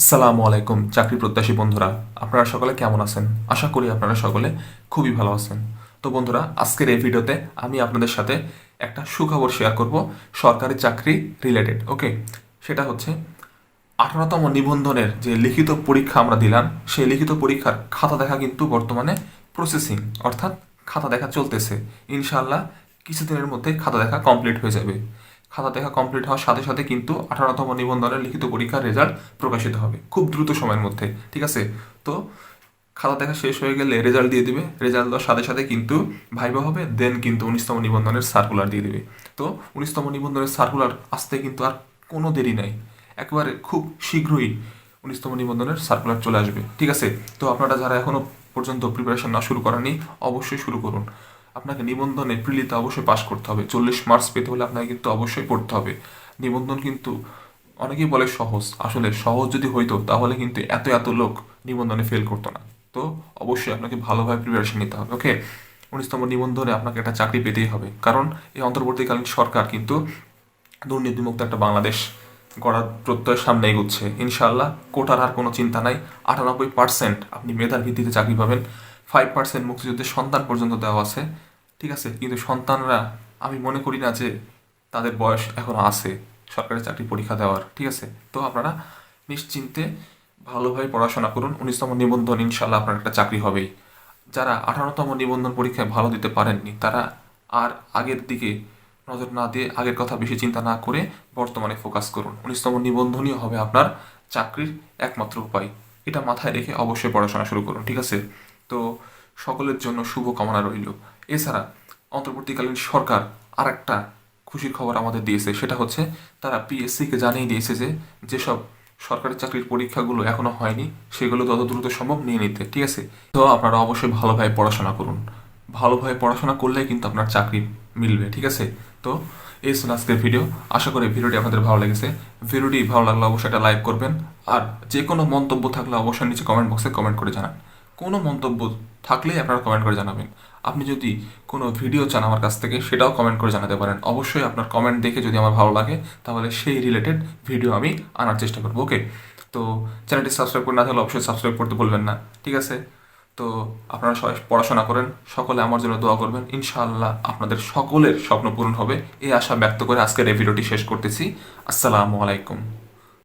আসসালামু আলাইকুম, চাকরি প্রত্যাশী বন্ধুরা। আপনারা সকলে কেমন আছেন? আশা করি আপনারা সকলে খুবই ভালো আছেন। তো বন্ধুরা, আজকের এই ভিডিওতে আমি আপনাদের সাথে একটা সুখবর শেয়ার করব, সরকারি চাকরি রিলেটেড ওকে সেটা হচ্ছে, আঠারোতম নিবন্ধনের যে লিখিত পরীক্ষা আমরা দিলাম, সেই লিখিত পরীক্ষার খাতা দেখা কিন্তু বর্তমানে প্রসেসিং অর্থাৎ খাতা দেখা চলতেছে। ইনশাল্লাহ কিছুদিনের মধ্যে খাতা দেখা কমপ্লিট হয়ে যাবে। খাতা দেখা কমপ্লিট হওয়ার সাথে সাথে কিন্তু আঠারোতম নিবন্ধনের লিখিত পরীক্ষার রেজাল্ট প্রকাশিত হবে, খুব দ্রুত সময়ের মধ্যে, ঠিক আছে? তো খাতা দেখা শেষ হয়ে গেলে রেজাল্ট দিয়ে দিবে রেজাল্ট দেওয়ার সাথে সাথে কিন্তু ভাইবা হবে দেন কিন্তু উনিশতম নিবন্ধনের সার্কুলার দিয়ে দিবে। তো উনিশতম নিবন্ধনের সার্কুলার আসতে কিন্তু আর কোনো দেরি নাই, একবারে খুব শীঘ্রই উনিশতম নিবন্ধনের সার্কুলার চলে আসবে, ঠিক আছে? তো আপনারা যারা এখনও পর্যন্ত প্রিপারেশন না শুরু করেনি অবশ্যই শুরু করুন। আপনাকে নিবন্ধনে প্রিলিতে অবশ্যই পাশ করতে হবে। চল্লিশ মার্কস পেতে হলে আপনাকে কিন্তু অবশ্যই পড়তে হবে। নিবন্ধন কিন্তু অনেকেই বলে সহজ। আসলে সহজ যদি হইতো, তাহলে কিন্তু এত এত লোক নিবন্ধনে ফেল করতো না। তো অবশ্যই আপনাকে ভালোভাবে প্রিপারেশন নিতে হবে ওকে উনিশতম নিবন্ধনে আপনাকে একটা চাকরি পেতেই হবে। কারণ এই অন্তর্বর্তীকালীন সরকার কিন্তু দুর্নীতিমুক্ত একটা বাংলাদেশ গড়ার প্রত্যয়ের সামনে এগোচ্ছে। ইনশাল্লাহ কোটার আর কোনো চিন্তা নাই। আটানব্বই পার্সেন্ট আপনি মেধার ভিত্তিতে চাকরি পাবেন। ফাইভ পার্সেন্ট মুক্তিযুদ্ধের সন্তান পর্যন্ত দেওয়া আছে। ঠিক আছে, কিন্তু সন্তানরা, আমি মনে করি না যে তাদের বয়স এখনও আছে সরকারি চাকরি পরীক্ষা দেওয়ার, ঠিক আছে? তো আপনারা নিশ্চিন্তে ভালোভাবে পড়াশোনা করুন। উনিশতম নিবন্ধন ইনশাল্লাহ আপনার একটা চাকরি হবেই। যারা আঠারোতম নিবন্ধন পরীক্ষায় ভালো দিতে পারেননি, তারা আর আগের দিকে নজর না দিয়ে আগের কথা বেশি চিন্তা না করে বর্তমানে ফোকাস করুন। উনিশতম নিবন্ধনই হবে আপনার চাকরির একমাত্র উপায়। এটা মাথায় রেখে অবশ্যই পড়াশোনা শুরু করুন, ঠিক আছে? তো সকলের জন্য শুভ কামনা রইল। এছাড়া অন্তর্বর্তীকালীন সরকার আর একটা খুশির খবর আমাদের দিয়েছে, সেটা হচ্ছে তারা পিএসসিকে জানিয়ে দিয়েছে যে যেসব সরকারি চাকরির পরীক্ষাগুলো এখনও হয়নি, সেগুলো যত দ্রুত সম্ভব নিয়ে নিতে, ঠিক আছে? তো আপনারা অবশ্যই ভালোভাবে পড়াশোনা করুন। ভালোভাবে পড়াশোনা করলেই কিন্তু আপনার চাকরি মিলবে, ঠিক আছে? তো এই ছিল আজকের ভিডিও। আশা করি ভিডিওটি আপনাদের ভালো লেগেছে। ভিডিওটি ভালো লাগলে অবশ্যই একটা লাইক করবেন, আর যে কোনো মন্তব্য থাকলে অবশ্যই নিচে কমেন্ট বক্সে কমেন্ট করে জানান। কোনো মন্তব্য থাকলেই আপনারা কমেন্ট করে জানাবেন। আপনি যদি কোনো ভিডিও চান আমার কাছ থেকে, সেটাও কমেন্ট করে জানাতে পারেন। অবশ্যই আপনার কমেন্ট দেখে যদি আমার ভালো লাগে, তাহলে সেই রিলেটেড ভিডিও আমি আনার চেষ্টা করব ওকে তো চ্যানেলটি সাবস্ক্রাইব করে না থাকলে অবশ্যই সাবস্ক্রাইব করতে বলবেন না, ঠিক আছে? তো আপনারা সবাই পড়াশোনা করেন, সকলে আমার জন্য দোয়া করবেন। ইনশাআল্লাহ আপনাদের সকলের স্বপ্ন পূরণ হবে। এই আশা ব্যক্ত করে আজকের এই ভিডিওটি শেষ করতেছি। আসসালামু আলাইকুম।